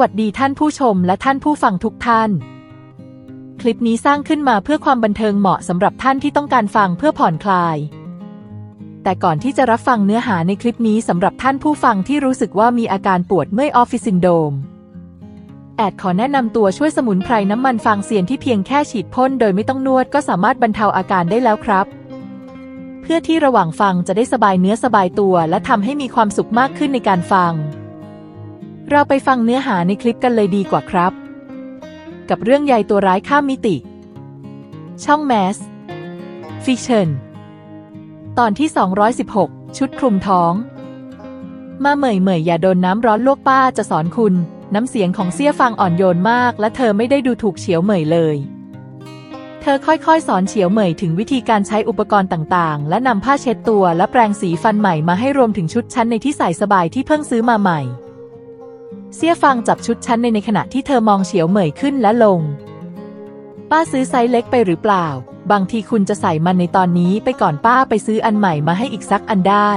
วัสดีท่านผู้ชมและท่านผู้ฟังทุกท่าน คลิปนี้สร้างขึ้นมาเพื่อความบันเทิงเหมาะสำหรับท่านที่ต้องการฟังเพื่อผ่อนคลาย แต่ก่อนที่จะรับฟังเนื้อหาในคลิปนี้สำหรับท่านผู้ฟังที่รู้สึกว่ามีอาการปวดเมื่อยออฟฟิศซินโดมแอดขอแนะนำตัวช่วยสมุนไพรน้ำมันฟางเซียนที่เพียงแค่ฉีดพ่นโดยไม่ต้องนวดก็สามารถบรรเทาอาการได้แล้วครับ เพื่อที่ระหว่างฟังจะได้สบายเนื้อสบายตัว และทำให้มีความสุขมากขึ้นในการฟัง เราไปฟังเนื้อหาในคลิปกันเลยดีกว่าครับ กับเรื่องใยตัวร้ายข้ามมิติ ช่องแมส ฟิชเชนตอนที่ 216 ชุดคลุมท้อง มาเหมยเหมยอย่าโดนน้ำร้อนลวกป้าจะสอนคุณ น้ำเสียงของเสี่ยฟังอ่อนโยนมาก และเธอไม่ได้ดูถูกเฉียวเหมยเลย เธอค่อยๆ สอนเฉียวเหมยถึงวิธีการใช้อุปกรณ์ต่างๆ และนำผ้าเช็ดตัวและแปรงสีฟันใหม่มาให้รวมถึงชุดชั้นในที่ใส่สบายที่เพิ่งซื้อมาใหม่ เสี่ยฟังจับชุดชั้นในในขณะที่เธอมองเฉียวเหมยขึ้นและลง ป้าซื้อไซส์เล็กไปหรือเปล่า บางทีคุณจะใส่มันในตอนนี้ไปก่อนป้าไปซื้ออันใหม่มาให้อีกสักอันได้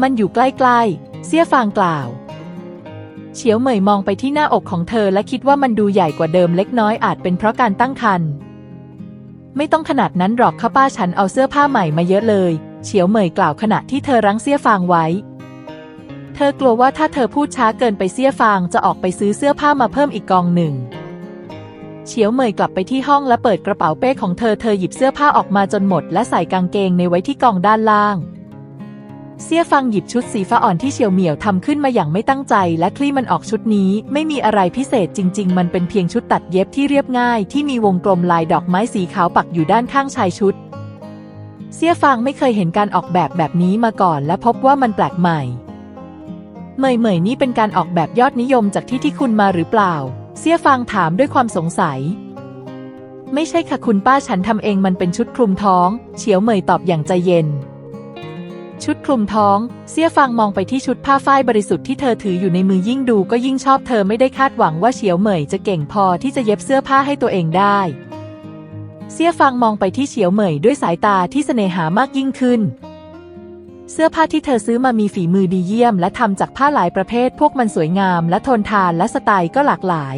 มันอยู่ใกล้ๆเสี่ยฟางกล่าว เฉียวเหมยมองไปที่หน้าอกของเธอและคิดว่ามันดูใหญ่กว่าเดิมเล็กน้อยอาจเป็นเพราะการตั้งครรภ์ไม่ต้องขนาดนั้นหรอกค่ะป้าฉันเอาเสื้อผ้าใหม่มาเยอะเลย เฉียวเหมยกล่าวขณะที่เธอรั้งเสี่ยฟางไว้ เธอกลัวว่าถ้าเธอพูดช้าเกินไปเสียฟางจะออกไปซื้อเสื้อผ้ามาเพิ่มอีกกองหนึ่ง เฉียวเหมยกลับไปที่ห้องและเปิดกระเป๋าเป้ของเธอเธอหยิบเสื้อผ้าออกมาจนหมด และใส่กางเกงในไว้ที่กองด้านล่าง เสี่ยฟังหยิบชุดสีฟ้าอ่อนที่เฉียวเหมี่ยวทำขึ้นมาอย่างไม่ตั้งใจ และคลี่มันออกชุดนี้ ไม่มีอะไรพิเศษจริง ๆ มันเป็นเพียงชุดตัดเย็บที่เรียบง่าย ที่มีวงกลมลายดอกไม้สีขาวปักอยู่ด้านข้างชายชุด เสี่ยฟางไม่เคยเห็นการออกแบบแบบนี้มาก่อน และพบว่ามันแปลกใหม่ เหมยเหมยนี่เป็นการออกแบบยอดนิยมจากที่ที่คุณมาหรือเปล่า เสี่ยฟางถามด้วยความสงสัย ไม่ใช่ค่ะคุณป้าฉันทำเองมันเป็นชุดคลุมท้อง เฉียวเหมยตอบอย่างใจเย็น ชุดคลุมท้อง เสี่ยฟางมองไปที่ชุดผ้าฝ้ายบริสุทธิ์ที่เธอถืออยู่ในมือยิ่งดูก็ยิ่งชอบเธอไม่ได้คาดหวังว่าเฉียวเหมยจะเก่งพอที่จะเย็บเสื้อผ้าให้ตัวเองได้ เสี่ยฟางมองไปที่เฉียวเหมยด้วยสายตาที่เสน่หามากยิ่งขึ้น เสื้อผ้าที่เธอซื้อมามีฝีมือดีเยี่ยม และทำจากผ้าหลายประเภท พวกมันสวยงาม และทนทานและสไตล์ก็หลากหลาย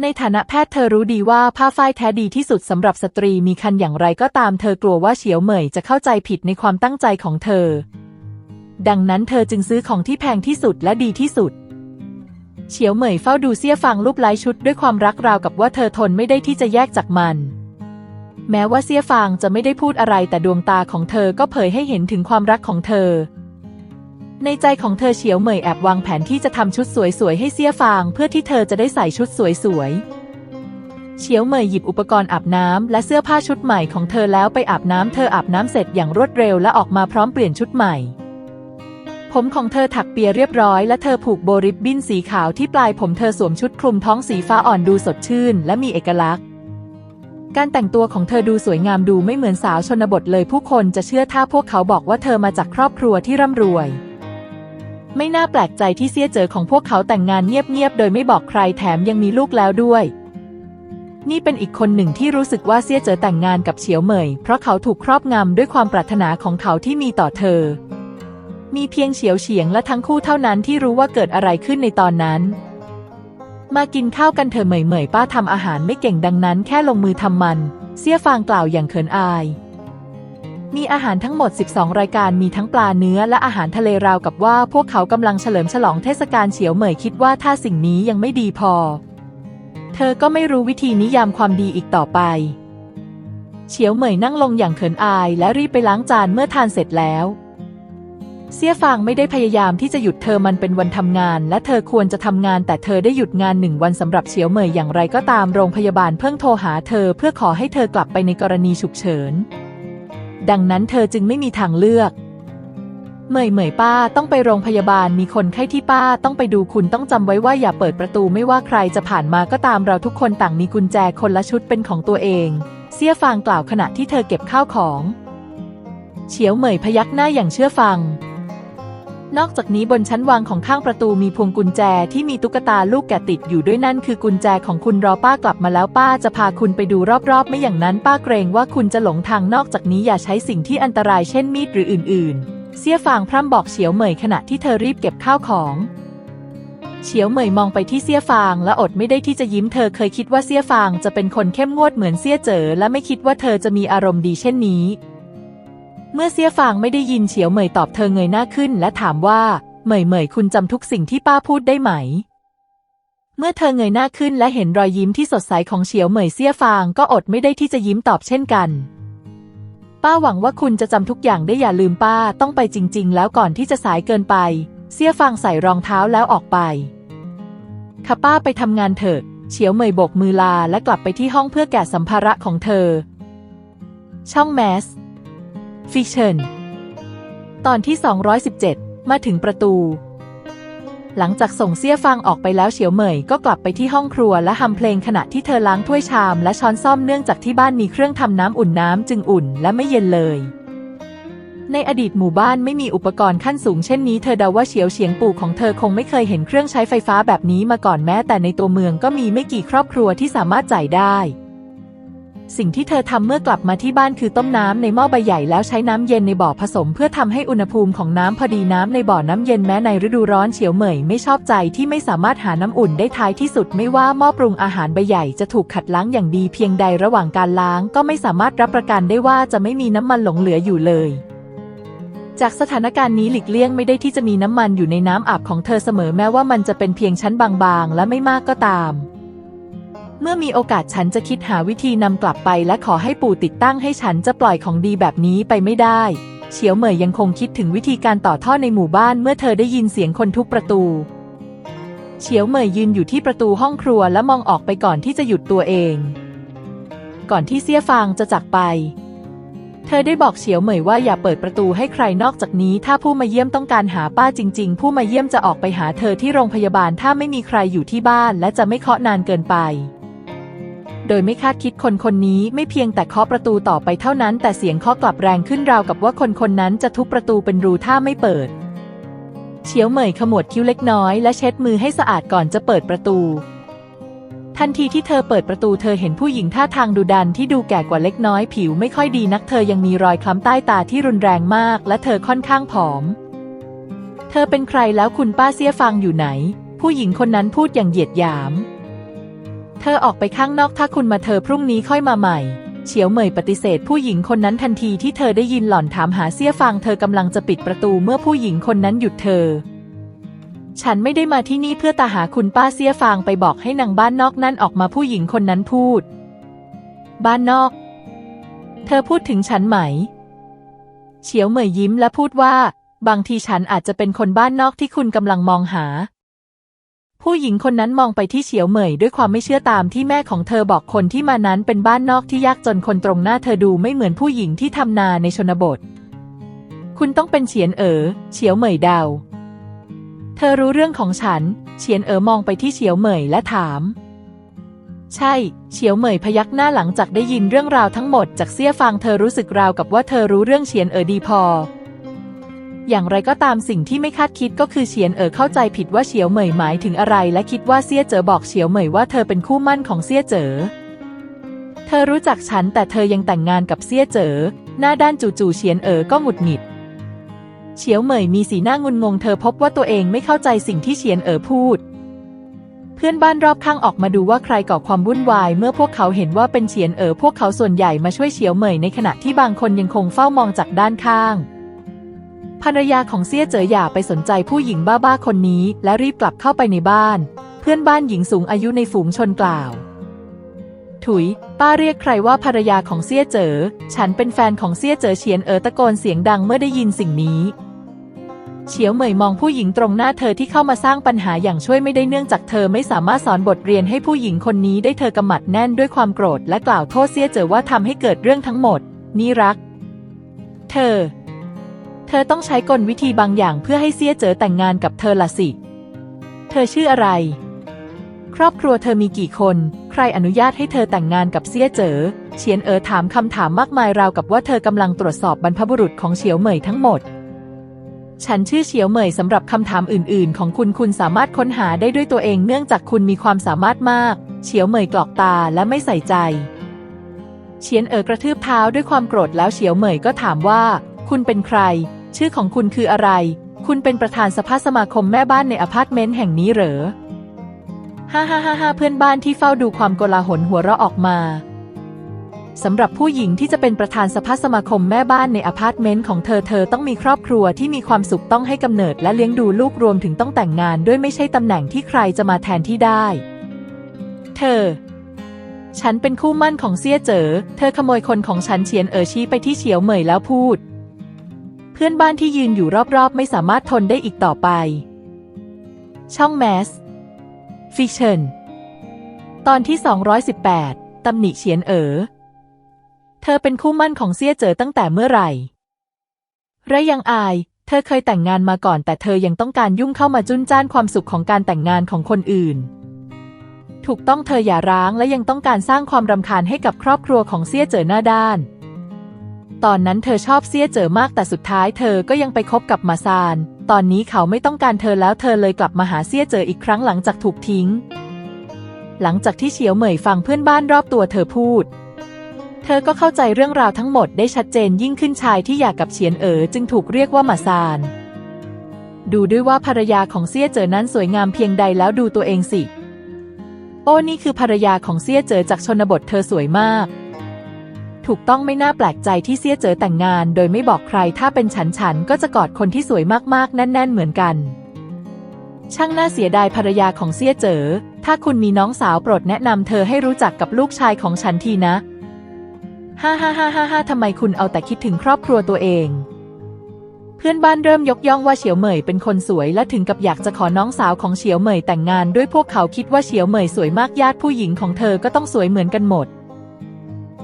ในฐานะแพทย์เธอรู้ดีว่าผ้าฝ้ายแท้ดีที่สุดสำหรับสตรีมีคันอย่างไรก็ตามเธอกลัวว่าเฉียวเหมยจะเข้าใจผิดในความตั้งใจของเธอ ดังนั้นเธอจึงซื้อของที่แพงที่สุดและดีที่สุด เฉียวเหมยเฝ้าดูเสี้ยฟังรูปไล้ชุดด้วยความรักราวกับว่าเธอทนไม่ได้ที่จะแยกจากมัน แม้ว่าเสี้ยฟางจะไม่ได้พูดอะไรแต่ดวงตาของเธอก็เผยให้เห็นถึงความรักของเธอ ในใจของเธอเฉียวเหมยแอบวางแผนที่จะทำชุดสวยๆให้เสี้ยฟางเพื่อที่เธอจะได้ใส่ชุดสวยๆเฉียวเหมยหยิบอุปกรณ์อาบน้ำและเสื้อผ้าชุดใหม่ของเธอแล้วไปอาบน้ำเธออาบน้ำเสร็จอย่างรวดเร็วและออกมาพร้อมเปลี่ยนชุดใหม่ผมของเธอถักเปียเรียบร้อยและเธอผูกโบริบบิ้นสีขาวที่ปลายผมเธอสวมชุดคลุมท้องสีฟ้าอ่อนดูสดชื่นและมีเอกลักษณ์ การแต่งตัวของเธอดูสวยงามดูไม่เหมือนสาวชนบทเลยผู้คนจะเชื่อถ้าพวกเขาบอกว่าเธอมาจากครอบครัวที่ร่ำรวย ไม่น่าแปลกใจที่เสียเจอของพวกเขาแต่งงานเงียบๆโดยไม่บอกใครแถมยังมีลูกแล้วด้วย นี่เป็นอีกคนหนึ่งที่รู้สึกว่าเสียเจอแต่งงานกับเฉียวเหมย เพราะเขาถูกครอบงำด้วยความปรารถนาของเขาที่มีต่อเธอ มีเพียงเฉียวเฉียงและทั้งคู่เท่านั้นที่รู้ว่าเกิดอะไรขึ้นในตอนนั้น มากินข้าวกันเถอะเหมยเหมยป้าทำอาหารไม่เก่งดังนั้นแค่ลงมือทำมัน เสี่ยฟางกล่าวอย่างเขินอาย มีอาหารทั้งหมด 12 รายการมีทั้งปลาเนื้อและอาหารทะเลราวกับว่าพวกเขากำลังเฉลิมฉลองเทศกาลเฉียวเหมยคิดว่าถ้าสิ่งนี้ยังไม่ดีพอ เธอก็ไม่รู้วิธีนิยามความดีอีกต่อไป เฉียวเหมยนั่งลงอย่างเขินอายและรีบไปล้างจานเมื่อทานเสร็จแล้ว เสียฟางไม่ได้พยายามที่จะหยุดเธอมันเป็นวันทำงาน และเธอควรจะทำงานแต่เธอได้หยุดงานหนึ่งวันสำหรับเฉียวเหมยอย่างไรก็ตามโรงพยาบาลเพิ่งโทรหาเธอเพื่อขอให้เธอกลับไปในกรณีฉุกเฉิน ดังนั้นเธอจึงไม่มีทางเลือกเหมยเหมยป้าต้องไปโรงพยาบาลมีคนไข้ที่ป้าต้องไปดูคุณต้องจำไว้ว่าอย่าเปิดประตูไม่ว่าใครจะผ่านมาก็ตามเราทุกคนต่างมีกุญแจคนละชุดเป็นของตัวเอง เสียฟางกล่าวขณะที่เธอเก็บข้าวของ เฉียวเหมยพยักหน้าอย่างเชื่อฟัง นอกจากนี้บนชั้นวางของข้างประตูมีพวงกุญแจที่มีตุ๊กตาลูกแกะติดอยู่ด้วยนั่นคือกุญแจของคุณรอป้ากลับมาแล้วป้าจะพาคุณไปดูรอบๆ ไม่อย่างนั้นป้าเกรงว่าคุณจะหลงทางนอกจากนี้อย่าใช้สิ่งที่อันตรายเช่นมีดหรืออื่นๆ เสี่ยฟางพร่ำบอกเฉียวเหมยขณะที่เธอรีบเก็บข้าวของเฉียวเหมยมองไปที่เซี่ยฟางและอดไม่ได้ที่จะยิ้มเธอเคยคิดว่าเซี่ยฟางจะเป็นคนเข้มงวดเหมือนเซี่ยเจ๋อและไม่คิดว่าเธอจะมีอารมณ์ดีเช่นนี้ เมื่อเซียฟางไม่ได้ยินเฉียวเหมยตอบเธอเงยหน้าขึ้น และถามว่าเหมยเหมยคุณจำทุกสิ่งที่ป้าพูดได้ไหม เมื่อเธอเงยหน้าขึ้นและเห็นรอยยิ้มที่สดใสของเฉียวเหมยเซียฟางก็อดไม่ได้ที่จะยิ้มตอบเช่นกัน ป้าหวังว่าคุณจะจำทุกอย่างได้อย่าลืมป้าต้องไปจริง ๆ แล้วก่อนที่จะสายเกินไปเซียฟางใส่รองเท้าแล้วออกไปค่ะป้าไปทำงานเถอะ เฉียวเหมยโบกมือลาและกลับไปที่ห้องเพื่อแกะสัมภาระของเธอ ช่องแมส ฟิเชนตอนที่ 217 มาถึงประตู หลังจากส่งเซี่ยฟางออกไปแล้วเฉียวเหมยก็กลับไปที่ห้องครัวและทำเพลงขณะที่เธอล้างถ้วยชามและช้อนซ่อมเนื่องจากที่บ้านมีเครื่องทำน้ำอุ่นน้ำจึงอุ่นและไม่เย็นเลยในอดีตหมู่บ้านไม่มีอุปกรณ์ขั้นสูงเช่นนี้เธอเดาว่าเฉียวเฉียงปู่ของเธอคงไม่เคยเห็นเครื่องใช้ไฟฟ้าแบบนี้มาก่อนแม้แต่ในตัวเมืองก็มีไม่กี่ครอบครัวที่สามารถจ่ายได้ สิ่งที่เธอทำเมื่อกลับมาที่บ้านคือต้มน้ำในหม้อใบใหญ่แล้วใช้น้ำเย็นในบ่อผสม เพื่อทำให้อุณหภูมิของน้ำพอดีน้ำในบ่อน้ำเย็นแม้ในฤดูร้อนเฉียวเหมยไม่ชอบใจที่ไม่สามารถหาน้ำอุ่นได้ท้ายที่สุดไม่ว่าหม้อปรุงอาหารใบใหญ่จะถูกขัดล้างอย่างดีเพียงใดระหว่างการล้าง ก็ไม่สามารถรับประกันได้ว่าจะไม่มีน้ำมันหลงเหลืออยู่เลยจากสถานการณ์นี้หลีกเลี่ยงไม่ได้ที่จะมีน้ำมันอยู่ในน้ำอาบของเธอเสมอแม้ว่ามันจะเป็นเพียงชั้นบางๆ และไม่มากก็ตาม เมื่อมีโอกาสฉันจะคิดหาวิธีนำกลับไปและขอให้ปู่ติดตั้งให้ฉันจะปล่อยของดีแบบนี้ไปไม่ได้ เฉียวเหมยยังคงคิดถึงวิธีการต่อท่อในหมู่บ้านเมื่อเธอได้ยินเสียงคนทุบประตู เฉียวเหมยยืนอยู่ที่ประตูห้องครัวและมองออกไปก่อนที่จะหยุดตัวเอง ก่อนที่เซี่ยฟางจะจากไป เธอได้บอกเฉียวเหมยว่าอย่าเปิดประตูให้ใครนอกจากนี้ ถ้าผู้มาเยี่ยมต้องการหาป้าจริง ๆ ผู้มาเยี่ยมจะออกไปหาเธอที่โรงพยาบาลถ้าไม่มีใครอยู่ที่บ้าน และจะไม่เคาะนานเกินไป โดยไม่คาดคิดคนคนนี้ไม่เพียงแต่เคาะประตูต่อไปเท่านั้นแต่เสียงเคาะกลับแรงขึ้นราวกับว่าคนคนนั้นจะทุบประตูเป็นรูถ้าไม่เปิด เฉียวเหมยขมวดคิ้วเล็กน้อยและเช็ดมือให้สะอาดก่อนจะเปิดประตู ทันทีที่เธอเปิดประตูเธอเห็นผู้หญิงท่าทางดุดันที่ดูแก่กว่าเล็กน้อยผิวไม่ค่อยดีนักเธอยังมีรอยคล้ำใต้ตาที่รุนแรงมากและเธอค่อนข้างผอม เธอเป็นใครแล้วคุณป้าเสียฟังอยู่ไหน ผู้หญิงคนนั้นพูดอย่างเหยียดหยาม เธอออกไปข้างนอกถ้าคุณมาเธอพรุ่งนี้ค่อยมาใหม่ เฉียวเหมยปฏิเสธผู้หญิงคนนั้นทันทีที่เธอได้ยินหล่อนถามหาเสี้ยฟางเธอกำลังจะปิดประตูเมื่อผู้หญิงคนนั้นหยุดเธอ ฉันไม่ได้มาที่นี่เพื่อตาหาคุณป้าเสี้ยฟางไปบอกให้นางบ้านนอกนั่นออกมาผู้หญิงคนนั้นพูด บ้านนอก เธอพูดถึงฉันไหม เฉียวเหมยยิ้มและพูดว่า บางทีฉันอาจจะเป็นคนบ้านนอกที่คุณกำลังมองหา ผู้หญิงคนนั้นมองไปที่เฉียวเหมยด้วยความไม่เชื่อตามที่แม่ของเธอบอกคนที่มานั้นเป็นบ้านนอกที่ยากจนคนตรงหน้าเธอดูไม่เหมือนผู้หญิงที่ทำนาในชนบท คุณต้องเป็นเฉียนเอ๋อเฉียวเหมยเดา เธอรู้เรื่องของฉัน เฉียนเอ๋อมองไปที่เฉียวเหมยและถาม ใช่ เฉียวเหมยพยักหน้าหลังจากได้ยินเรื่องราวทั้งหมดจากเซี่ยฟางเธอรู้สึกราวกับว่าเธอรู้เรื่องเฉียนเอ๋อดีพอ อย่างไรก็ตามสิ่งที่ไม่คาดคิดก็คือเฉียนเอ๋อเข้าใจผิดว่าเฉียวเหมยหมายถึงอะไร และคิดว่าเซี่ยเจ๋อบอกเฉียวเหมยว่าเธอเป็นคู่มั่นของเซี่ยเจ๋อ เธอรู้จักฉันแต่เธอยังแต่งงานกับเซี่ยเจ๋อ หน้าด้านจู่ๆเฉียนเอ๋อก็หงุดหงิด เฉียวเหมยมีสีหน้างุนงงเธอพบว่าตัวเองไม่เข้าใจสิ่งที่เฉียนเอ๋อพูด เพื่อนบ้านรอบข้างออกมาดูว่าใครก่อความวุ่นวาย เมื่อพวกเขาเห็นว่าเป็นเฉียนเอ๋อพวกเขาส่วนใหญ่มาช่วยเฉียวเหมยในขณะที่บางคนยังคงเฝ้ามองจากด้านข้าง ภรรยาของเซี่ยเจ๋ออย่าไปสนใจผู้หญิงบ้าๆคนนี้ และรีบกลับเข้าไปในบ้าน เพื่อนบ้านหญิงสูงอายุในฝูงชนกล่าว ถุย ป้าเรียกใครว่าภรรยาของเซี่ยเจ๋อ ฉันเป็นแฟนของเซี่ยเจ๋อเฉียนเอ๋อตะโกนเสียงดังเมื่อได้ยินสิ่งนี้ เฉียวเหมยมองผู้หญิงตรงหน้าเธอที่เข้ามาสร้างปัญหาอย่างช่วยไม่ได้เนื่องจากเธอไม่สามารถสอนบทเรียนให้ผู้หญิงคนนี้ได้เธอกำหมัดแน่นด้วยความโกรธและกล่าวโทษเซี่ยเจ๋อว่าทำให้เกิดเรื่องทั้งหมด นี่รัก เธอ ธอต้องใช้กลวิธีบางอย่างเพื่อให้เซียเจ๋อแต่งงานกับเธอละสิ เธอชื่ออะไร ครอบครัวเธอมีกี่คน ใครอนุญาตให้เธอแต่งงานกับเซียเจ๋อเฉียนเอ๋อถามคำถามมากมายราวกับว่าเธอกำลังตรวจสอบบรรพบุรุษของเฉียวเหมยทั้งหมด ฉันชื่อเฉียวเหมยสำหรับคำถามอื่น ๆ ของคุณคุณสามารถค้นหาได้ด้วยตัวเองเนื่องจากคุณมีความสามารถมาก เฉียวเหมยกรอกตาและไม่ใส่ใจ เฉียนเอ๋อกระทืบเท้าด้วยความโกรธแล้วเฉียวเหมยก็ถามว่า คุณเป็นใคร ชื่อของคุณคืออะไร คุณเป็นประธานสภาสมาคมแม่บ้านในอพาร์ตเมนต์แห่งนี้เหรอ ฮ่าฮ่าฮ่าฮ่าเพื่อนบ้านที่เฝ้าดูความโกลาหลหัวเราะออกมา สำหรับผู้หญิงที่จะเป็นประธานสภาสมาคมแม่บ้านในอพาร์ตเมนต์ของเธอเธอต้องมีครอบครัวที่มีความสุขต้องให้กำเนิดและเลี้ยงดูลูกรวมถึงต้องแต่งงานด้วยไม่ใช่ตำแหน่งที่ใครจะมาแทนที่ได้ เธอฉันเป็นคู่มั่นของเซี่ยเจ๋อ เธอขโมยคนของฉันเฉียนเอ๋อชี้ไปที่เฉียวเหมยแล้วพูด เพื่อนบ้านที่ยืนอยู่รอบๆ ไม่สามารถทนได้อีกต่อไป ช่องแมส ฟิชเชนตอนที่ 218 ตำหนิเฉียนเอ๋อ เธอเป็นคู่มั่นของเซี่ยเจ๋อตั้งแต่เมื่อไหร่และยังอาย เธอเคยแต่งงานมาก่อน แต่เธอยังต้องการยุ่งเข้ามาจุนจ้านความสุขของการแต่งงานของคนอื่น ถูกต้องเธออย่าร้างและยังต้องการสร้างความรำคาญให้กับครอบครัวของเซี่ยเจ๋อหน้าด้าน ตอนนั้นเธอชอบเซียเจ๋อมากแต่สุดท้ายเธอก็ยังไปคบกับมาซาน ตอนนี้เขาไม่ต้องการเธอแล้วเธอเลยกลับมาหาเซียเจ๋ออีกครั้งหลังจากถูกทิ้ง หลังจากที่เฉียวเหมยฟังเพื่อนบ้านรอบตัวเธอพูด เธอก็เข้าใจเรื่องราวทั้งหมดได้ชัดเจนยิ่งขึ้นชายที่อยากกับเฉียนเอ๋อจึงถูกเรียกว่ามาซาน ดูด้วยว่าภรรยาของเซียเจ๋อนั้นสวยงามเพียงใดแล้วดูตัวเองสิ โอ้นี่คือภรรยาของเซียเจ๋อจากชนบทเธอสวยมาก ถูกต้องไม่น่าแปลกใจที่เซี่ยเจ๋อแต่งงาน โดยไม่บอกใครถ้าเป็นฉันฉันก็จะกอดคนที่สวยมากๆ แน่น ๆ เหมือนกัน ช่างน่าเสียดายภรรยาของเซี่ยเจ๋อถ้าคุณมีน้องสาวโปรดแนะนำเธอให้รู้จักกับลูกชายของฉันทีนะฮ่าฮ่าฮ่าฮ่าฮ่าทำไมคุณเอาแต่คิดถึงครอบครัวตัวเอง เพื่อนบ้านเริ่มยกย่องว่าเฉียวเหมยเป็นคนสวยและถึงกับอยากจะขอน้องสาวของเฉียวเหมยแต่งงาน ด้วยพวกเขาคิดว่าเฉียวเหมยสวยมากญาติผู้หญิงของเธอก็ต้องสวยเหมือนกันหมด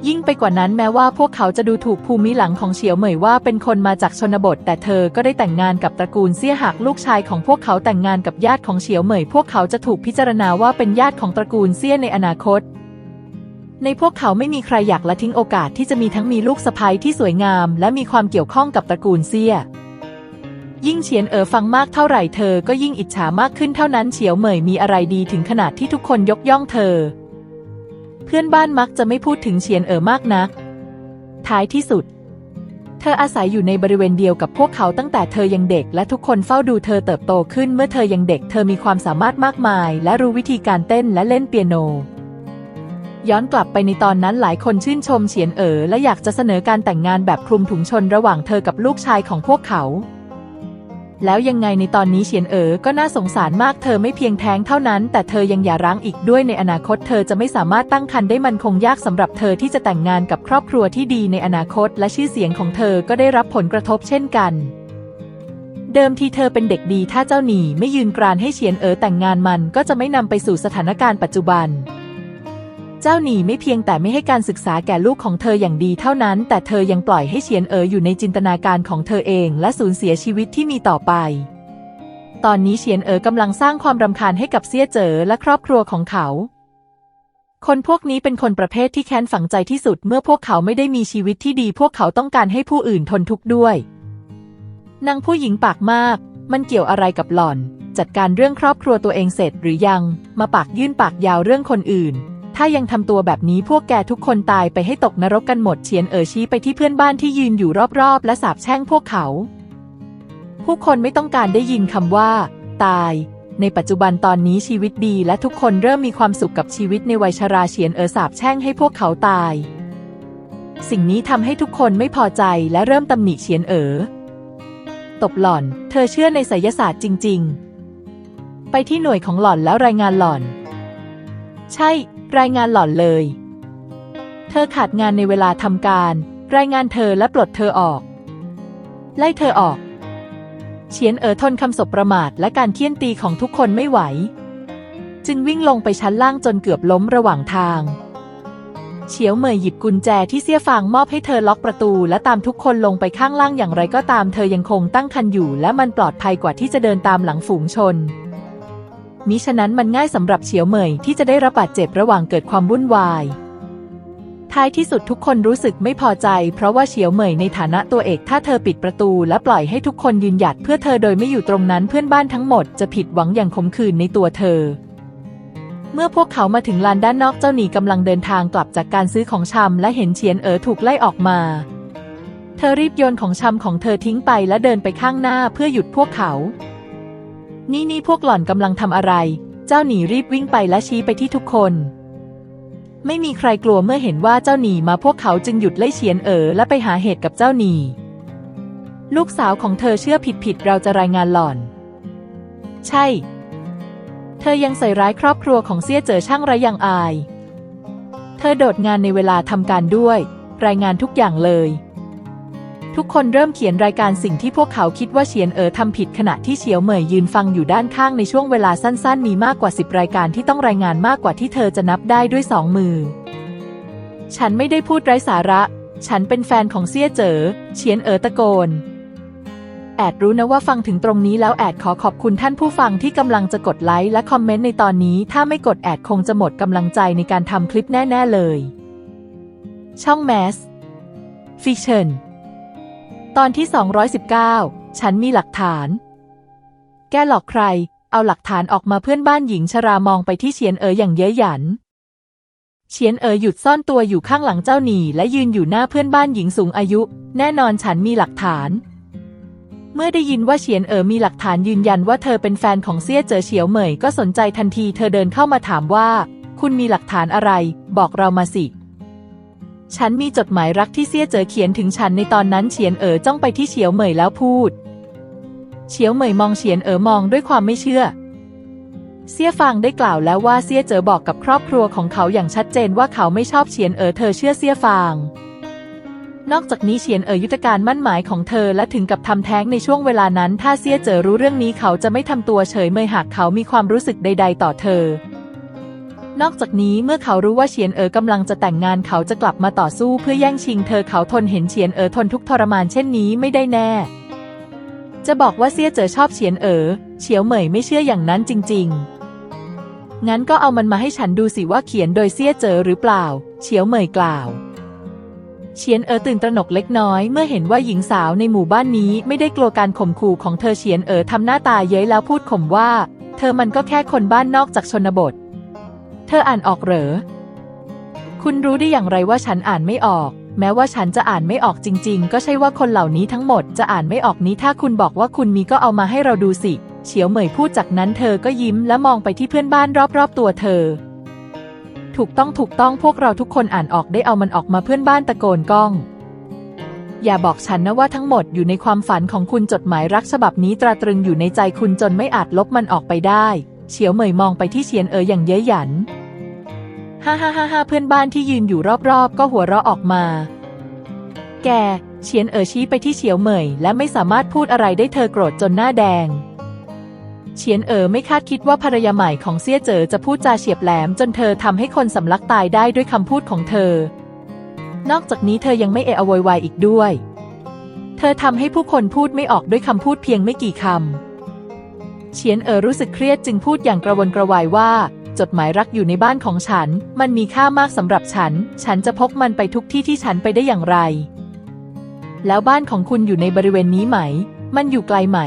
ยิ่งไปกว่านั้นแม้ว่าพวกเขาจะดูถูกภูมิหลังของเฉียวเหมยว่าเป็นคนมาจากชนบท แต่เธอก็ได้แต่งงานกับตระกูลเซี่ยหากลูกชายของพวกเขาแต่งงานกับญาติของเฉียวเหมย พวกเขาจะถูกพิจารณาว่าเป็นญาติของตระกูลเซี่ยในอนาคต ในพวกเขาไม่มีใครอยากละทิ้งโอกาสที่จะมีทั้งมีลูกสะใภ้ที่สวยงาม และมีความเกี่ยวข้องกับตระกูลเซี่ยยิ่งเฉียนเอ๋อฟังมากเท่าไหร่เธอก็ยิ่งอิจฉามากขึ้นเท่านั้นเฉียวเหมยมีอะไรดีถึงขนาดที่ทุกคนยกย่องเธอ เพื่อนบ้านมักจะไม่พูดถึงเฉียนเอ๋อมากนัก ท้ายที่สุด เธออาศัยอยู่ในบริเวณเดียวกับพวกเขาตั้งแต่เธอยังเด็ก และทุกคนเฝ้าดูเธอเติบโตขึ้นเมื่อเธอยังเด็ก เธอมีความสามารถมากมาย และรู้วิธีการเต้นและเล่นเปียโน ย้อนกลับไปในตอนนั้นหลายคนชื่นชมเฉียนเอ๋อและอยากจะเสนอการแต่งงานแบบคลุมถุงชนระหว่างเธอกับลูกชายของพวกเขา แล้วยังไงในตอนนี้เฉียนเอ๋อก็น่าสงสารมากเธอไม่เพียงแท้งเท่านั้น แต่เธอยังอย่าร้างอีกด้วยในอนาคต เธอจะไม่สามารถตั้งครรภ์ได้มันคงยากสำหรับเธอที่จะแต่งงานกับครอบครัวที่ดีในอนาคต และชื่อเสียงของเธอก็ได้รับผลกระทบเช่นกันเดิมทีเธอเป็นเด็กดีถ้าเจ้าหนีไม่ยืนกรานให้เฉียนเอ๋อแต่งงานมันก็จะไม่นำไปสู่สถานการณ์ปัจจุบัน เจ้าหนีไม่เพียงแต่ไม่ให้การศึกษาแก่ลูกของเธออย่างดีเท่านั้น แต่เธอยังปล่อยให้เฉียนเอ๋ออยู่ในจินตนาการของเธอเอง และสูญเสียชีวิตที่มีต่อไป ตอนนี้เฉียนเอ๋อกำลังสร้างความรำคาญให้กับเซี่ยเจ๋อและครอบครัวของเขา คนพวกนี้เป็นคนประเภทที่แค้นฝังใจที่สุดเมื่อพวกเขาไม่ได้มีชีวิตที่ดี พวกเขาต้องการให้ผู้อื่นทนทุกข์ด้วยนางผู้หญิงปากมาก มันเกี่ยวอะไรกับหล่อน จัดการเรื่องครอบครัวตัวเองเสร็จหรือยัง มาปากยื่นปากยาวเรื่องคนอื่น ถ้ายังทำตัวแบบนี้พวกแกทุกคนตายไปให้ตกนรกกันหมดเฉียนเอ๋อชี้ไปที่เพื่อนบ้านที่ยืนอยู่รอบๆ และสาบแช่งพวกเขา ผู้คนไม่ต้องการได้ยินคำว่า ตาย ในปัจจุบันตอนนี้ชีวิตดีและทุกคนเริ่มมีความสุขกับชีวิตในวัยชราเฉียนเอ๋อสาบแช่งให้พวกเขาตาย สิ่งนี้ทำให้ทุกคนไม่พอใจและเริ่มตำหนิเฉียนเอ๋อตบหล่อน เธอเชื่อในไสยศาสตร์จริง ๆ ไปที่หน่วยของหล่อนแล้วรายงานหล่อน ใช่ รายงานหล่อนเลย เธอขาดงานในเวลาทำการ รายงานเธอและปลดเธอออก ไล่เธอออก เฉียนเอ๋อทนคำสบประมาทและการเคี่ยนตีของทุกคนไม่ไหว จึงวิ่งลงไปชั้นล่างจนเกือบล้มระหว่างทางเฉียวเหมยหยิบกุญแจที่เสียฟางมอบให้เธอล็อกประตู และตามทุกคนลงไปข้างล่างอย่างไรก็ตามเธอยังคงตั้งคันอยู่ และมันปลอดภัยกว่าที่จะเดินตามหลังฝูงชน มิฉะนั้นมันง่ายสำหรับเฉียวเหมยที่จะได้รับบาดเจ็บระหว่างเกิดความวุ่นวาย ท้ายที่สุดทุกคนรู้สึกไม่พอใจ เพราะว่าเฉียวเหมยในฐานะตัวเอกถ้าเธอปิดประตูและปล่อยให้ทุกคนยืนหยัดเพื่อเธอโดยไม่อยู่ตรงนั้นเพื่อนบ้านทั้งหมดจะผิดหวังอย่างขมขื่นในตัวเธอเมื่อพวกเขามาถึงลานด้านนอกเจ้าหนีกำลังเดินทางกลับจากการซื้อของชำและเห็นเฉียนเอ๋อถูกไล่ออกมา เธอรีบโยนของชำของเธอทิ้งไปและเดินไปข้างหน้าเพื่อหยุดพวกเขา นี่นี่พวกหล่อนกำลังทำอะไร เจ้าหนีรีบวิ่งไปและชี้ไปที่ทุกคน ไม่มีใครกลัวเมื่อเห็นว่าเจ้าหนีมาพวกเขาจึงหยุดไล่เฉียนเอ๋อและไปหาเหตุกับเจ้าหนีลูกสาวของเธอเชื่อผิดผิดเราจะรายงานหล่อน ใช่ เธอยังใส่ร้ายครอบครัวของเสี่ยเจอช่างไรยังอาย เธอโดดงานในเวลาทำการด้วย รายงานทุกอย่างเลย ทุกคนเริ่มเขียนรายการสิ่งที่พวกเขาคิดว่าเฉียนเอ๋อทำผิดขณะที่เฉียวเหมยยืนฟังอยู่ด้านข้างในช่วงเวลาสั้นๆ มีมากกว่าสิบรายการที่ต้องรายงานมากกว่าที่เธอจะนับได้ด้วยสองมือ ฉันไม่ได้พูดไร้สาระ ฉันเป็นแฟนของเซี่ยเจ๋อเฉียนเอ๋อตะโกน แอดรู้นะว่าฟังถึงตรงนี้แล้วแอดขอขอบคุณท่านผู้ฟังที่กำลังจะกดไลค์และคอมเมนต์ในตอนนี้ ถ้าไม่กดแอดคงจะหมดกำลังใจในการทำคลิปแน่ ๆเลย ช่องแมสฟิชเชน ตอนที่ 219 ฉันมีหลักฐาน แกหลอกใคร เอาหลักฐานออกมาเพื่อนบ้านหญิงชรามองไปที่เฉียนเอ๋ออย่างเย้ยหยัน เฉียนเอ๋อหยุดซ่อนตัวอยู่ข้างหลังเจ้าหนีและยืนอยู่หน้าเพื่อนบ้านหญิงสูงอายุ แน่นอนฉันมีหลักฐาน เมื่อได้ยินว่าเฉียนเอ๋อมีหลักฐานยืนยันว่าเธอเป็นแฟนของเซี่ยเจ๋อเฉียวเหมยก็สนใจทันที เธอเดินเข้ามาถามว่า คุณมีหลักฐานอะไร บอกเรามาสิ ฉันมีจดหมายรักที่เซี่ยเจ๋อเขียนถึงฉันในตอนนั้นเฉียนเอ๋อจ้องไปที่เฉียวเหมยแล้วพูด เฉียวเหมยมองเฉียนเอ๋อมองด้วยความไม่เชื่อ เซี่ยฟางได้กล่าวแล้วว่าเซี่ยเจ๋อบอกกับครอบครัวของเขาอย่างชัดเจนว่าเขาไม่ชอบเฉียนเอ๋อเธอเชื่อเซี่ยฟาง นอกจากนี้เฉียนเอ๋อยุทธการมั่นหมายของเธอและถึงกับทำแท้งในช่วงเวลานั้น ถ้าเซี่ยเจ๋อรู้เรื่องนี้เขาจะไม่ทำตัวเฉยเมยหากเขามีความรู้สึกใด ๆ ต่อเธอ นอกจากนี้เมื่อเขารู้ว่าเฉียนเอ๋อกำลังจะแต่งงานเขาจะกลับมาต่อสู้เพื่อแย่งชิงเธอเขาทนเห็นเฉียนเอ๋อทนทุกทรมานเช่นนี้ไม่ได้แน่ จะบอกว่าเซี่ยเจ๋อชอบเฉียนเอ๋อเฉียวเหมยไม่เชื่ออย่างนั้นจริง ๆ งั้นก็เอามันมาให้ฉันดูสิว่าเขียนโดยเซี่ยเจ๋อหรือเปล่า เฉียวเหมยกล่าว เฉียนเอ๋อตื่นตระหนกเล็กน้อยเมื่อเห็นว่าหญิงสาวในหมู่บ้านนี้ไม่ได้กลัวการข่มขู่ของเธอเฉียนเอ๋อทำหน้าตาเย้ยแล้วพูดข่มว่า เธอมันก็แค่คนบ้านนอกจากชนบท เธออ่านออกเหรอ คุณรู้ได้อย่างไรว่าฉันอ่านไม่ออก แม้ว่าฉันจะอ่านไม่ออกจริง ๆ ก็ใช่ว่าคนเหล่านี้ทั้งหมดจะอ่านไม่ออกนี้ถ้าคุณบอกว่าคุณมีก็เอามาให้เราดูสิ เฉียวเหมยพูดจากนั้นเธอก็ยิ้มและมองไปที่เพื่อนบ้านรอบๆตัวเธอ ถูกต้องถูกต้องพวกเราทุกคนอ่านออกได้เอามันออกมาเพื่อนบ้านตะโกนก้องอย่าบอกฉันนะว่าทั้งหมดอยู่ในความฝันของคุณจดหมายรักฉบับนี้ตราตรึงอยู่ในใจคุณจนไม่อาจลบมันออกไปได้ เฉียวเหมยมองไปที่เฉียนเอ๋ออย่างเย้ยหยัน ฮ่าฮ่าฮ่าฮ่าเพื่อนบ้านที่ยืนอยู่รอบๆ ก็หัวเราะออกมา แกเฉียนเอ๋อชี้ไปที่เฉียวเหมย และไม่สามารถพูดอะไรได้เธอโกรธจนหน้าแดง เฉียนเอ๋อไม่คาดคิดว่าภรรยาใหม่ของเซี่ยเจ๋อจะพูดจาเฉียบแหลมจนเธอทำให้คนสำลักตายได้ด้วยคำพูดของเธอ นอกจากนี้เธอยังไม่เอะอะโวยวายอีกด้วย เธอทำให้ผู้คนพูดไม่ออกด้วยคำพูดเพียงไม่กี่คำ เฉียนเอ๋อรู้สึกเครียดจึงพูดอย่างกระวนกระวายว่า จดหมายรักอยู่ในบ้านของฉัน มันมีค่ามากสำหรับฉัน ฉันจะพกมันไปทุกที่ที่ฉันไปได้อย่างไร แล้วบ้านของคุณอยู่ในบริเวณนี้ไหม มันอยู่ไกลไหม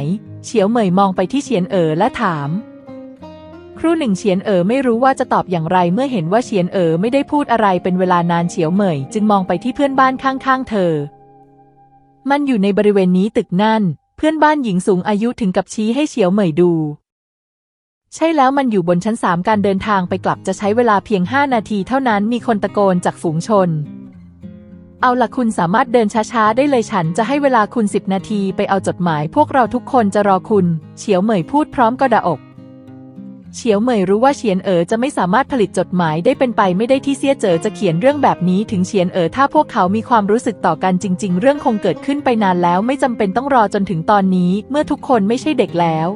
เฉียวเหมยมองไปที่เฉียนเอ๋อและถาม ครู่หนึ่งเฉียนเอ๋อไม่รู้ว่าจะตอบอย่างไร เมื่อเห็นว่าเฉียนเอ๋อไม่ได้พูดอะไรเป็นเวลานานเฉียวเหมย จึงมองไปที่เพื่อนบ้านข้างๆ เธอ มันอยู่ในบริเวณนี้ตึกนั่น พื่อนบ้านหญิงสูงอายุถึงกับชี้ให้เฉียวเหมยดู ใช่แล้วมันอยู่บนชั้นสามการเดินทางไปกลับจะใช้เวลาเพียงห้านาทีเท่านั้นมีคนตะโกนจากฝูงชน เอาละคุณสามารถเดินช้าๆ ได้เลยฉันจะให้เวลาคุณสิบนาทีไปเอาจดหมาย พวกเราทุกคนจะรอคุณ เฉียวเหมยพูดพร้อมกระดาอก เฉียวเหมยรู้ว่าเฉียนเอ๋อจะไม่สามารถผลิตจดหมายได้เป็นไปไม่ได้ที่เซี่ยเจ๋อจะเขียนเรื่องแบบนี้ถึงเฉียนเอ๋อถ้าพวกเขามีความรู้สึกต่อกันจริง ๆ เรื่องคงเกิดขึ้นไปนานแล้ว ไม่จำเป็นต้องรอจนถึงตอนนี้ เมื่อทุกคนไม่ใช่เด็กแล้ว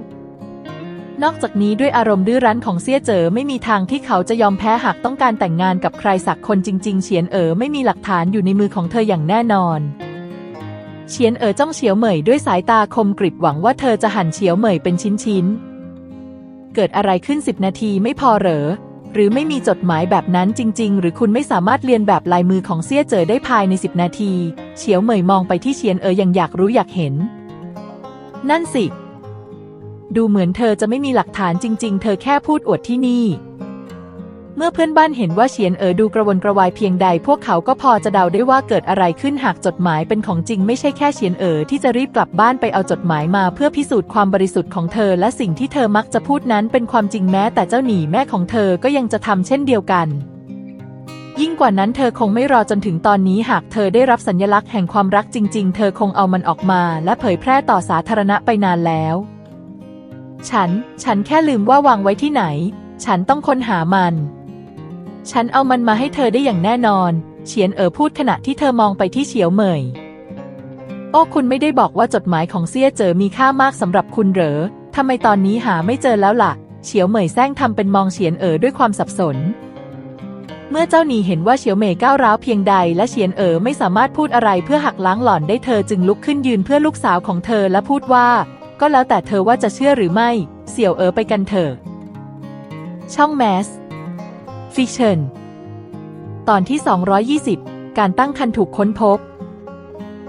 นอกจากนี้ด้วยอารมณ์ดื้อรั้นของเซี่ยเจ๋อไม่มีทางที่เขาจะยอมแพ้หากต้องการแต่งงานกับใครสักคนจริง ๆ เฉียนเอ๋อไม่มีหลักฐานอยู่ในมือของเธออย่างแน่นอนเฉียนเอ๋อจ้องเฉียวเหมยด้วยสายตาคมกริบหวังว่าเธอจะหั่นเฉียวเหมยเป็นชิ้นๆ เกิดอะไรขึ้นสิบนาทีไม่พอเหรอ หรือไม่มีจดหมายแบบนั้นจริง ๆ หรือคุณไม่สามารถเรียนแบบลายมือของเซี่ยเจ๋อได้ภายในสิบนาที เฉียวเหมยมองไปที่เฉียนเอ๋อยังอยากรู้อยากเห็น นั่นสิ ดูเหมือนเธอจะไม่มีหลักฐานจริง ๆ เธอแค่พูดอวดที่นี่ เมื่อเพื่อนบ้านเห็นว่าเฉียนเอ๋อดูกระวนกระวายเพียงใด พวกเขาก็พอจะเดาได้ว่าเกิดอะไรขึ้นหากจดหมายเป็นของจริงไม่ใช่แค่เฉียนเอ๋อที่จะรีบกลับบ้านไปเอาจดหมายมาเพื่อพิสูจน์ความบริสุทธิ์ของเธอ และสิ่งที่เธอมักจะพูดนั้นเป็นความจริงแม้ แต่เจ้าหนีแม่ของเธอก็ยังจะทำเช่นเดียวกัน ยิ่งกว่านั้นเธอคงไม่รอจนถึงตอนนี้หากเธอได้รับสัญลักษณ์แห่งความรักจริง ๆ เธอคงเอามันออกมา และเผยแพร่ต่อสาธารณะไปนานแล้ว ฉัน ฉันแค่ลืมว่าวางไว้ที่ไหน ฉันต้องค้นหามัน ฉันเอามันมาให้เธอได้อย่างแน่นอน เฉียนเอ๋อพูดขณะที่เธอมองไปที่เฉียวเหมย โอ้คุณไม่ได้บอกว่าจดหมายของเซี่ยเจอมีค่ามากสำหรับคุณเหรอทำไมตอนนี้หาไม่เจอแล้วล่ะ เฉียวเหมยแซงทำเป็นมองเฉียนเอ๋อด้วยความสับสน เมื่อเจ้าหนีเห็นว่าเฉียวเหมยก้าวร้าวเพียงใด และเฉียนเอ๋อไม่สามารถพูดอะไรเพื่อหักล้างหล่อนได้เธอจึงลุกขึ้นยืนเพื่อลูกสาวของเธอและพูดว่า ก็แล้วแต่เธอว่าจะเชื่อหรือไม่ เสี่ยวเอ๋อไปกันเถอะช่องแมส ฟิเชนตอนที่ 220 การตั้งคันถูกค้นพบ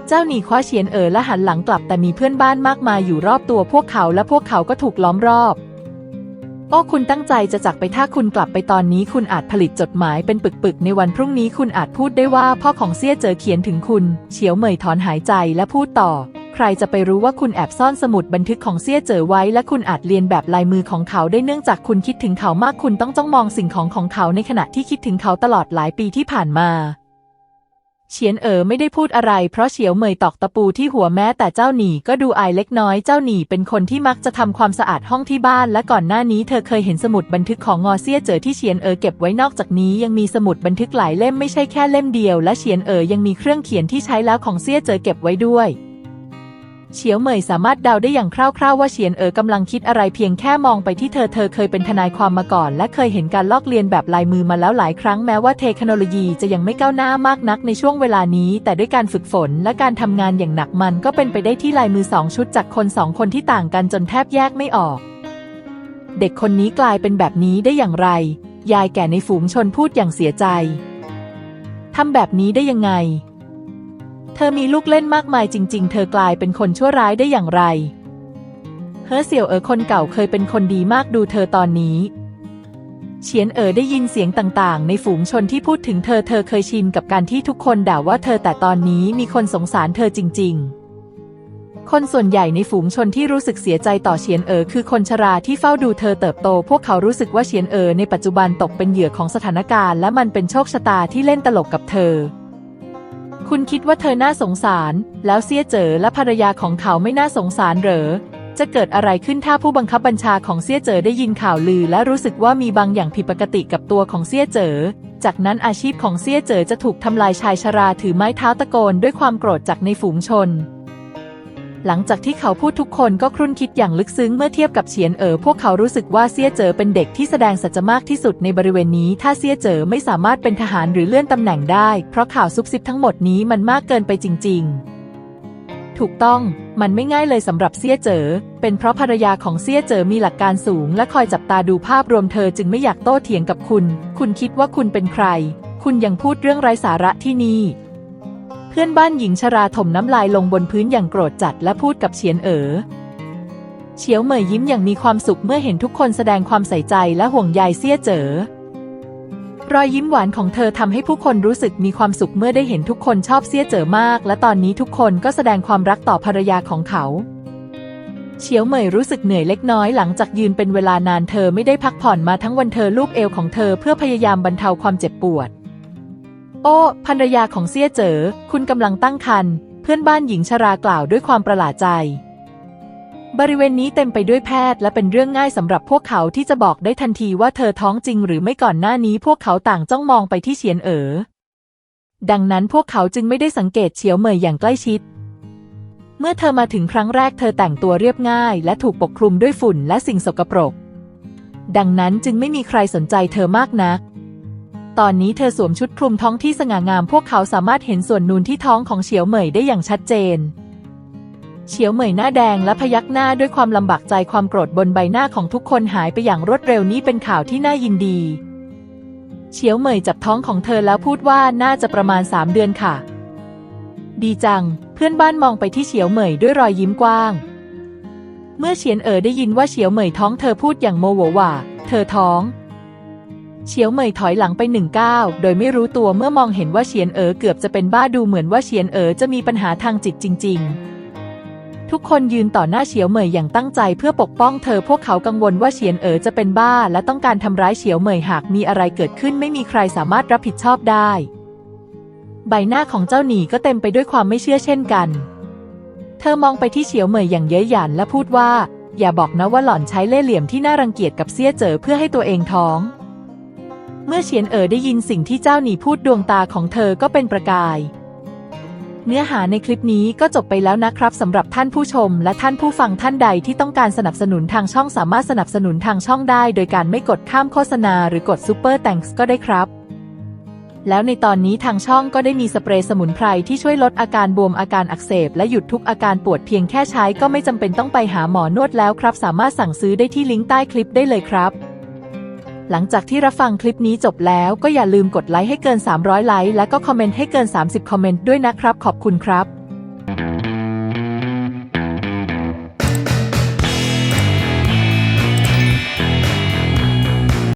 เจ้าหนีคว้าเฉียนเอ๋อและหันหลังกลับแต่มีเพื่อนบ้านมากมายอยู่รอบตัวพวกเขาและพวกเขาก็ถูกล้อมรอบ โอ้คุณตั้งใจจะจากไปถ้าคุณกลับไปตอนนี้คุณอาจผลิตจดหมายเป็นปึกๆ ในวันพรุ่งนี้คุณอาจพูดได้ว่าพ่อของเซี่ยเจอเขียนถึงคุณ เฉียวเหมยถอนหายใจและพูดต่อ ใครจะไปรู้ว่าคุณแอบซ่อนสมุดบันทึกของเซี่ยเจ๋อไว้ และคุณอาจเรียนแบบลายมือของเขาได้เนื่องจากคุณคิดถึงเขามากคุณต้องจ้องมองสิ่งของของเขาในขณะที่คิดถึงเขาตลอดหลายปีที่ผ่านมาเฉียนเอ๋อไม่ได้พูดอะไร เพราะเฉียวเหมยตอกตะปูที่หัวแม้แต่เจ้าหนีก็ดูอายเล็กน้อยเจ้าหนีเป็นคนที่มักจะทำความสะอาดห้องที่บ้าน และก่อนหน้านี้เธอเคยเห็นสมุดบันทึกของงอเซียเจอที่เฉียนเอ๋อเก็บไว้นอกจากนี้ยังมีสมุดบันทึกหลายเล่มไม่ใช่แค่เล่มเดียว และเฉียนเอ๋อยังมีเครื่องเขียนที่ใช้แล้วของเซียเจอเก็บไว้ด้วย เฉียวเหมยสามารถเดาได้อย่างคร่าวๆว่าเฉียนเอ๋อกำลังคิดอะไรเพียงแค่มองไปที่เธอเธอเคยเป็นทนายความมาก่อน และเคยเห็นการลอกเลียนแบบลายมือมาแล้วหลายครั้งแม้ว่าเทคโนโลยีจะยังไม่ก้าวหน้ามากนักในช่วงเวลานี้ แต่ด้วยการฝึกฝนและการทำงานอย่างหนักมันก็เป็นไปได้ที่ลายมือสองชุดจากคนสองคนที่ต่างกันจนแทบแยกไม่ออก เด็กคนนี้กลายเป็นแบบนี้ได้อย่างไร ยายแก่ในฝูงชนพูดอย่างเสียใจทำแบบนี้ได้ยังไง เธอมีลูกเล่นมากมายจริง ๆ เธอกลายเป็นคนชั่วร้ายได้อย่างไร เฮอเสี่ยวเอ๋อคนเก่าเคยเป็นคนดีมากดูเธอตอนนี้เฉียนเอ๋อได้ยินเสียงต่างๆ ในฝูงชนที่พูดถึงเธอ เธอเคยชินกับการที่ทุกคนด่าว่าเธอแต่ตอนนี้มีคนสงสารเธอจริง ๆ คนส่วนใหญ่ในฝูงชนที่รู้สึกเสียใจต่อเฉียนเอ๋อคือคนชราที่เฝ้าดูเธอเติบโต พวกเขารู้สึกว่าเฉียนเอ๋อในปัจจุบันตกเป็นเหยื่อของสถานการณ์และมันเป็นโชคชะตาที่เล่นตลกกับเธอ คุณคิดว่าเธอน่าสงสาร แล้วเสียเจอและภรรยาของเขาไม่น่าสงสารเหรอ จะเกิดอะไรขึ้นถ้าผู้บังคับบัญชาของเสียเจ๋อได้ยินข่าวลือ และรู้สึกว่ามีบางอย่างผิดปกติกับตัวของเสียเจ๋อ จากนั้นอาชีพของเสียเจ๋อจะถูกทำลายชายชราถือไม้เท้าตะโกนด้วยความโกรธจากในฝูงชน หลังจากที่เขาพูดทุกคนก็ครุ่นคิดอย่างลึกซึ้งเมื่อเทียบกับเฉียนเอ๋อพวกเขารู้สึกว่าเซี่ยเจ๋อเป็นเด็กที่แสดงสัจมากที่สุดในบริเวณนี้ ถ้าเซี่ยเจ๋อไม่สามารถเป็นทหารหรือเลื่อนตำแหน่งได้ เพราะข่าวซุบซิบทั้งหมดนี้มันมากเกินไปจริง ๆ ถูกต้องมันไม่ง่ายเลยสำหรับเซี่ยเจ๋อ เป็นเพราะภรรยาของเซี่ยเจ๋อมีหลักการสูง และคอยจับตาดูภาพรวมเธอจึงไม่อยากโต้เถียงกับคุณ คุณคิดว่าคุณเป็นใคร คุณยังพูดเรื่องไร้สาระที่นี่ พื่อนบ้านหญิงชราถมน้ำลายลงบนพื้นอย่างโกรธจัดและพูดกับเฉียนเอ๋อเฉียวเหมยยิ้มอย่างมีความสุขเมื่อเห็นทุกคนแสดงความใส่ใจและห่วงใยเซี่ยเจ๋อรอยยิ้มหวานของเธอทำให้ผู้คนรู้สึกมีความสุขเมื่อได้เห็นทุกคนชอบเซี่ยเจ๋อมาก และตอนนี้ทุกคนก็แสดงความรักต่อภรรยาของเขาเฉียวเหมยรู้สึกเหนื่อยเล็กน้อยหลังจากยืนเป็นเวลานานเธอไม่ได้พักผ่อนมาทั้งวันเธอลูบเอวของเธอเพื่อพยายามบรรเทาความเจ็บปวด โอ้ภรรยาของเซี่ยเจ๋อคุณกำลังตั้งครรภ์เพื่อนบ้านหญิงชรากล่าวด้วยความประหลาดใจ บริเวณนี้เต็มไปด้วยแพทย์และเป็นเรื่องง่ายสำหรับพวกเขาที่จะบอกได้ทันทีว่าเธอท้องจริงหรือไม่ก่อนหน้านี้พวกเขาต่างจ้องมองไปที่เฉียนเอ๋อดังนั้นพวกเขาจึงไม่ได้สังเกตเฉียวเหมยอย่างใกล้ชิด เมื่อเธอมาถึงครั้งแรกเธอแต่งตัวเรียบง่าย และถูกปกคลุมด้วยฝุ่นและสิ่งสกปรก ดังนั้นจึงไม่มีใครสนใจเธอมากนัก ตอนนี้เธอสวมชุดคลุมท้องที่สง่างามพวกเขาสามารถเห็นส่วนนูนที่ท้องของเฉียวเหมยได้อย่างชัดเจน เฉียวเหมยหน้าแดงและพยักหน้าด้วยความลำบากใจความโกรธบนใบหน้าของทุกคนหายไปอย่างรวดเร็วนี้เป็นข่าวที่น่ายินดี เฉียวเหมยจับท้องของเธอแล้วพูดว่าน่าจะประมาณสามเดือนค่ะ ดีจัง เพื่อนบ้านมองไปที่เฉียวเหมยด้วยรอยยิ้มกว้าง เมื่อเฉียนเอ๋อได้ยินว่าเฉียวเหมยท้องเธอพูดอย่างโมโหว่า เธอท้อง เฉียวเหมยถอยหลังไปหนึ่งก้าวโดยไม่รู้ตัวเมื่อมองเห็นว่าเฉียนเอ๋อเกือบจะเป็นบ้าดูเหมือนว่าเฉียนเอ๋อจะมีปัญหาทางจิตจริง ๆ ทุกคนยืนต่อหน้าเฉียวเหมยอย่างตั้งใจเพื่อปกป้องเธอพวกเขากังวลว่าเฉียนเอ๋อจะเป็นบ้าและต้องการทำร้ายเฉียวเหมยหากมีอะไรเกิดขึ้นไม่มีใครสามารถรับผิดชอบได้ ใบหน้าของเจ้าหนีก็เต็มไปด้วยความไม่เชื่อเช่นกัน เธอมองไปที่เฉียวเหมยอย่างเย้ยหยันและพูดว่า อย่าบอกนะว่าหล่อนใช้เล่ห์เหลี่ยมที่น่ารังเกียจกับเซี่ยเจ๋อเพื่อให้ตัวเองท้อง เมื่อเฉียนเอ๋อได้ยินสิ่งที่เจ้าหนีพูดดวงตาของเธอก็เป็นประกาย เนื้อหาในคลิปนี้ก็จบไปแล้วนะครับสำหรับท่านผู้ชม และท่านผู้ฟังท่านใดที่ต้องการสนับสนุนทางช่องสามารถสนับสนุนทางช่องได้ โดยการไม่กดข้ามโฆษณาหรือกดซูเปอร์แตงก็ได้ครับแล้วในตอนนี้ทางช่องก็ได้มีสเปรย์สมุนไพรที่ช่วยลดอาการบวมอาการอักเสบ และหยุดทุกอาการปวดเพียงแค่ใช้ก็ไม่จำเป็นต้องไปหาหมอนวดแล้วครับ สามารถสั่งซื้อได้ที่ลิงก์ใต้คลิปได้เลยครับ หลังจากที่รับฟังคลิปนี้จบแล้วก็อย่าลืมกดไลค์ให้เกิน 300 ไลค์และก็คอมเมนต์ให้เกิน 30 คอมเมนต์ด้วยนะครับ ขอบคุณครับ